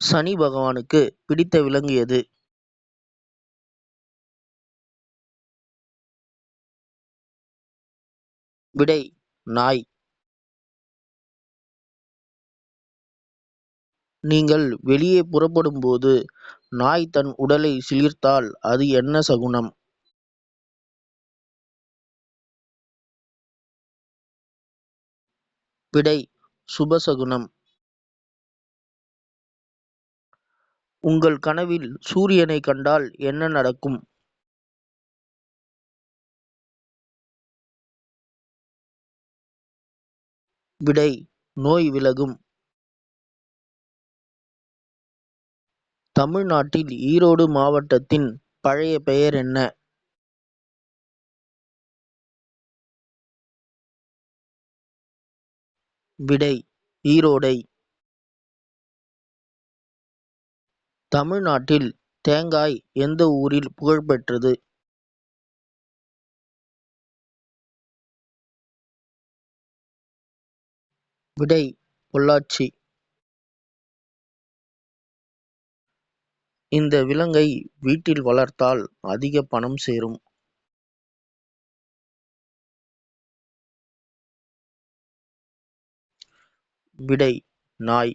சனி பகவானுக்கு பிடித்த விலங்கு எது? விடை நாய். நீங்கள் வெளியே புறப்படும் போது நாய் தன் உடலை சிலிர்த்தால் அது என்ன சகுனம்? விடை சுபசகுனம் உங்கள் கனவில் சூரியனை கண்டால் என்ன நடக்கும்? விடை நோய் விலகும். தமிழ்நாட்டில் ஈரோடு மாவட்டத்தின் பழைய பெயர் என்ன? விடை ஈரோடை. தமிழ்நாட்டில் தேங்காய் எந்த ஊரில் புகழ்பெற்றது? விடை பொள்ளாச்சி. இந்த விலங்கை வீட்டில் வளர்த்தால் அதிக பணம் சேரும். விடை நாய்.